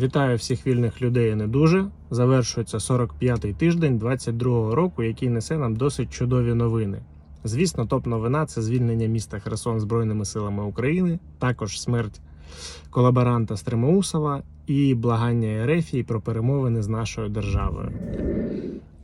Вітаю всіх вільних людей і не дуже. Завершується 45-й тиждень 22-го року, який несе нам досить чудові новини. Звісно, топ-новина це звільнення міста Херсон Збройними силами України, також смерть колаборанта Стримоусова і благання Ерефії про перемовини з нашою державою.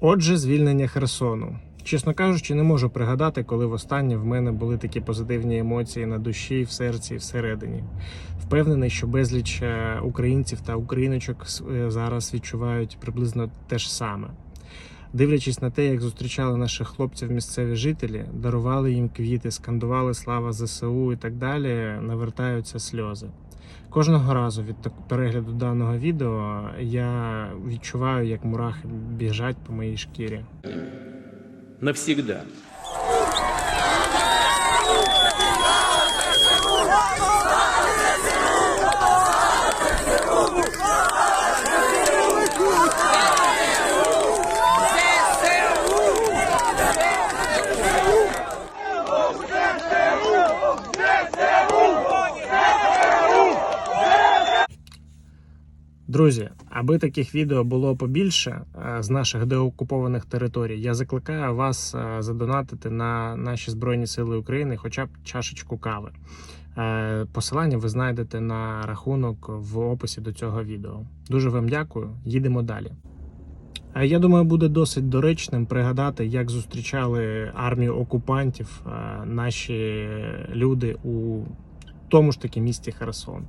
Отже, звільнення Херсону. Чесно кажучи, не можу пригадати, коли востаннє в мене були такі позитивні емоції на душі, в серці і всередині. Впевнений, що безліч е, українців та україночок е, зараз відчувають приблизно те ж саме. Дивлячись на те, як зустрічали наших хлопців місцеві жителі, дарували їм квіти, скандували слава ЗСУ і так далі, навертаються сльози. Кожного разу від перегляду даного відео я відчуваю, як мурахи біжать по моїй шкірі. Навсегда. Друзі, аби таких відео було побільше е, з наших деокупованих територій, я закликаю вас е, задонатити на наші Збройні Сили України хоча б чашечку кави. Е, Посилання ви знайдете на рахунок в описі до цього відео. Дуже вам дякую. Їдемо далі. Я думаю, буде досить доречним пригадати, як зустрічали армію окупантів наші люди у тому ж таки місті Херсон.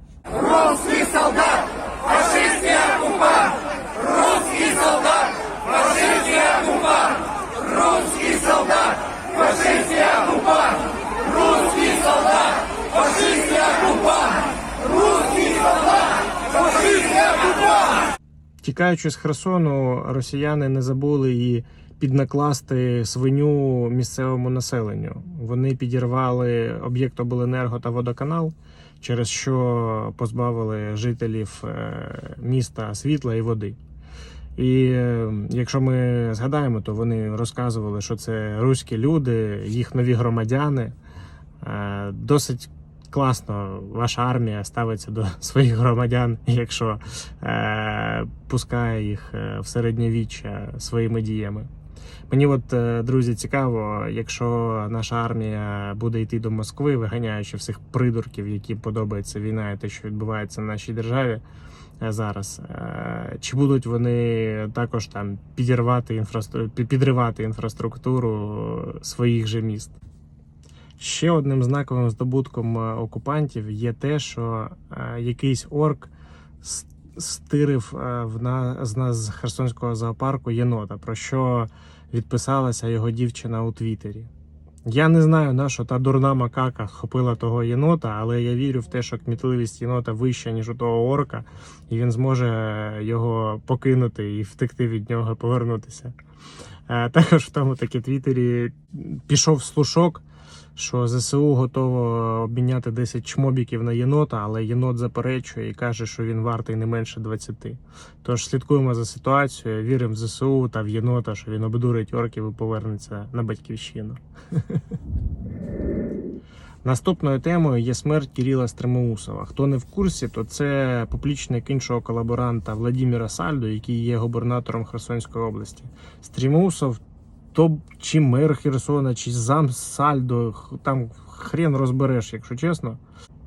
Тікаючи з Херсону, росіяни не забули і піднакласти свиню місцевому населенню. Вони підірвали об'єкт обленерго та водоканал, через що позбавили жителів е, міста світла і води. І е, якщо ми згадаємо, то вони розказували, що це руські люди, їх нові громадяни. Е, Досить класно ваша армія ставиться до своїх громадян, якщо е, пускає їх е, в середньовіччя своїми діями. Мені, от, е, друзі, цікаво, якщо наша армія буде йти до Москви, виганяючи всіх придурків, яким подобається війна і те, що відбувається в нашій державі е, зараз, чи будуть вони також там підірвати інфраструктуру, підривати інфраструктуру своїх же міст? Ще одним знаковим здобутком е, окупантів є те, що е, якийсь орк стирив е, в на, з нас з Херсонського зоопарку єнота, про що відписалася його дівчина у Твіттері. Я не знаю, на що та дурна макака хопила того єнота, але я вірю в те, що кмітливість єнота вища, ніж у того орка, і він зможе його покинути і втекти від нього, повернутися. Також в тому таки Твіттері пішов слушок, що ЗСУ готово обміняти 10 чмобіків на єнота, але єнот заперечує і каже, що він вартий не менше 20. Тож слідкуємо за ситуацією, віримо в ЗСУ та в єнота, що він обдурить орків і повернеться на батьківщину. Наступною темою є смерть Кирила Стремоусова. Хто не в курсі, то це поплічник іншого колаборанта Владіміра Сальдо, який є губернатором Херсонської області. Стрімоусов то чи мер Херсона, чи зам Сальдо, там хрен розбереш, якщо чесно.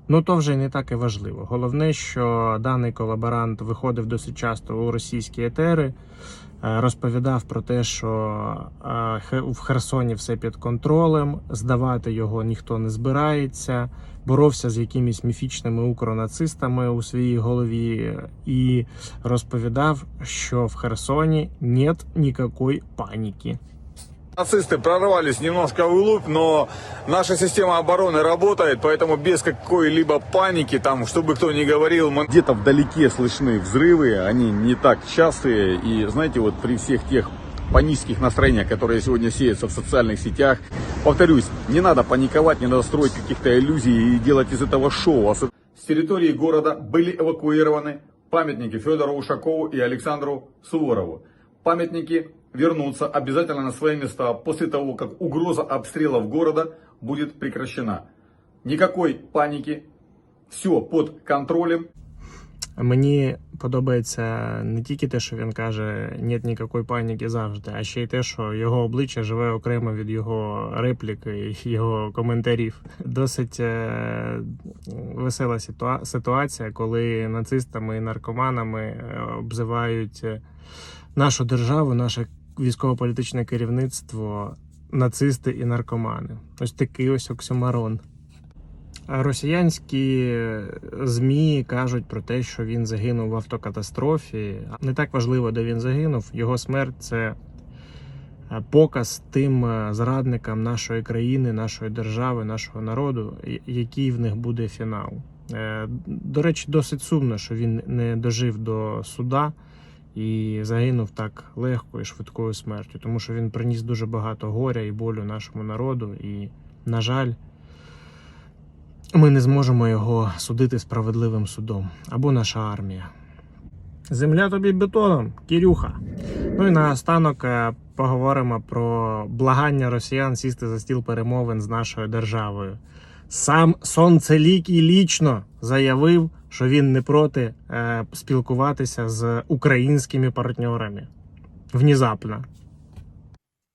Ну то вже не так і важливо. Головне, що даний колаборант виходив досить часто у російські етери, е, розповідав про те, що е, в Херсоні все під контролем, здавати його ніхто не збирається, боровся з якимись міфічними укронацистами у своїй голові і розповідав, що в Херсоні нет ніякої паніки. Нацисты прорвались немножко вглубь, но наша система обороны работает, поэтому без какой-либо паники, там, чтобы кто ни говорил, мы где-то вдалеке слышны взрывы, они не так частые. И знаете, вот при всех тех панических настроениях, которые сегодня сеются в социальных сетях, повторюсь, не надо паниковать, не надо строить каких-то иллюзий и делать из этого шоу. С территории города были эвакуированы памятники Федору Ушакову и Александру Суворову. Памятники вернутся обязательно на свои места после того, как угроза обстрелов города будет прекращена. Никакой паники, все под контролем. Мені подобається не тільки те, що він каже «нет ніякої паніки завжди, а ще й те, що його обличчя живе окремо від його репліки і його коментарів. Досить е, весела ситуа- ситуація, коли нацистами і наркоманами е, обзивають е, нашу державу, наше військово-політичне керівництво, нацисти і наркомани. Ось такий ось оксюмарон. Росіянські ЗМІ кажуть про те, що він загинув в автокатастрофі. Не так важливо, де він загинув. Його смерть це е, показ тим е, зрадникам нашої країни, нашої держави, нашого народу, який в них буде фінал. Е, До речі, досить сумно, що він не дожив до суда і загинув так легко і швидкою смертю, тому що він приніс дуже багато горя і болю нашому народу. І, на жаль, ми не зможемо його судити справедливим судом або наша армія. Земля тобі бетоном, Кірюха. Ну і наостанок е, поговоримо про благання росіян сісти за стіл перемовин з нашою державою. Сам Сонцелікий лічно заявив, що він не проти е, спілкуватися з українськими партнерами. Внезапно.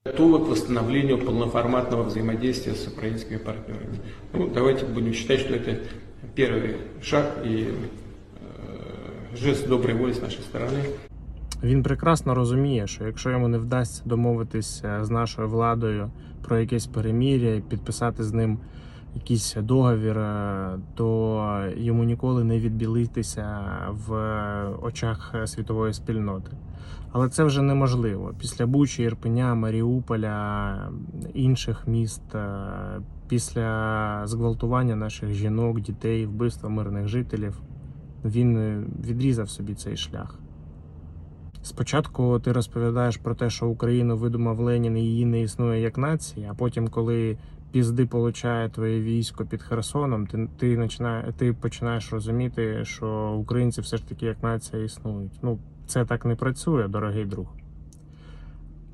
Готовы к восстановлению полноформатного взаимодействия с украинскими партнерами. Ну, давайте будем считать, что это первый шаг и э, жест доброй воли с нашей стороны. Він прекрасно розуміє, що якщо йому не вдасться домовитися з нашою владою про якесь перемір'я і підписати з ним якийсь договір, е, то йому ніколи не відбілитися в очах світової спільноти. Але це вже неможливо. Після Бучі, Ірпеня, Маріуполя, інших міст, е, після зґвалтування наших жінок, дітей, вбивства мирних жителів, він е, відрізав собі цей шлях. Спочатку ти розповідаєш про те, що Україну видумав Ленін і її не існує як нація, а потім, коли пізди получає твоє військо під Херсоном, ти, ти, починає, ти починаєш розуміти, що українці все ж таки як нація існують. Ну, це так не працює, дорогий друг.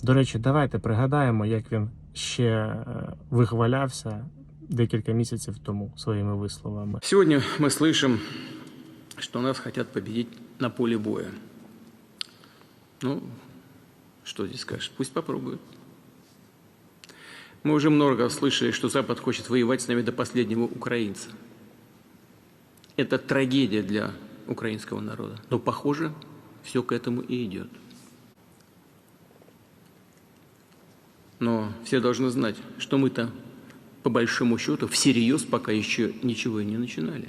До речі, давайте пригадаємо, як він ще е, вихвалявся декілька місяців тому своїми висловами. Сегодня мы слышим, что нас хотят победить на поле боя. Ну, что здесь скажешь? Пусть попробуют. Мы уже много слышали, что Запад хочет воевать с нами до последнего украинца. Это трагедия для украинского народа. Но, похоже, все к этому и идет. Но все должны знать, что мы-то, по большому счету, всерьез пока еще ничего и не начинали.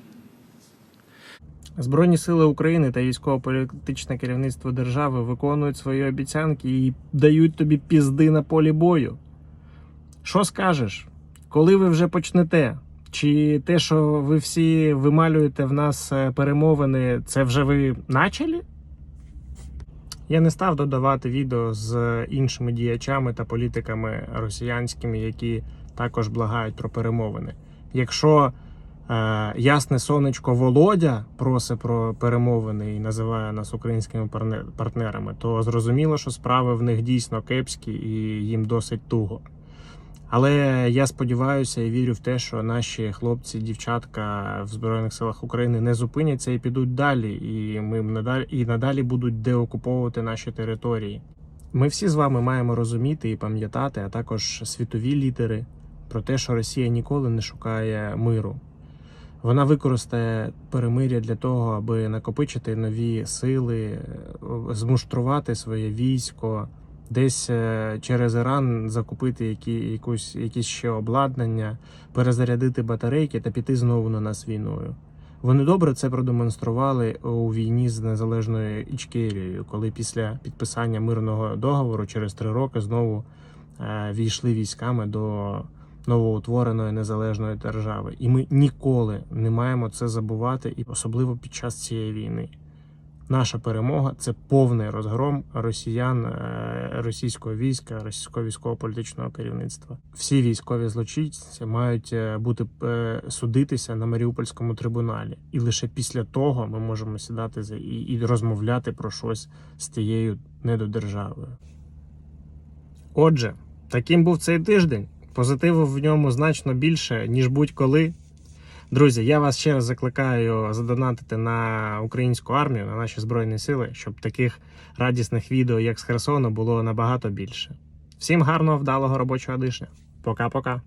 Збройні сили України та військово-політичне керівництво держави виконують свої обіцянки і дають тобі пізди на полі бою. Що скажеш? Коли ви вже почнете? Чи те, що ви всі вималюєте в нас е, перемовини, це вже ви начали? Я не став додавати відео з іншими діячами та політиками росіянськими, які також благають про перемовини. Якщо е, ясне сонечко Володя просить про перемовини і називає нас українськими партнерами, то зрозуміло, що справи в них дійсно кепські і їм досить туго. Але я сподіваюся і вірю в те, що наші хлопці, дівчатка в Збройних силах України не зупиняться і підуть далі, і ми надалі і надалі будуть деокуповувати наші території. Ми всі з вами маємо розуміти і пам'ятати, а також світові лідери про те, що Росія ніколи не шукає миру. Вона використає перемиря для того, аби накопичити нові сили, е, змуштрувати своє військо, десь е, через Іран закупити які, якусь, якісь ще обладнання, перезарядити батарейки та піти знову на нас війною. Вони добре це продемонстрували у війні з незалежною Ічкерією, коли після підписання мирного договору через три роки знову е, війшли військами до новоутвореної незалежної держави. І ми ніколи не маємо це забувати, і особливо під час цієї війни. Наша перемога це повний розгром росіян, е, російського війська, російського військово-політичного керівництва. Всі військові злочинці мають е, бути е, судитися на Маріупольському трибуналі, і лише після того ми можемо сідати і, і розмовляти про щось з тією недодержавою. Отже, таким був цей тиждень. Позитиву в ньому значно більше, ніж будь-коли. Друзі, я вас ще раз закликаю задонатити на українську армію, на наші збройні сили, щоб таких радісних відео, як з Херсону, було набагато більше. Всім гарного, вдалого робочого тижня. Пока-пока.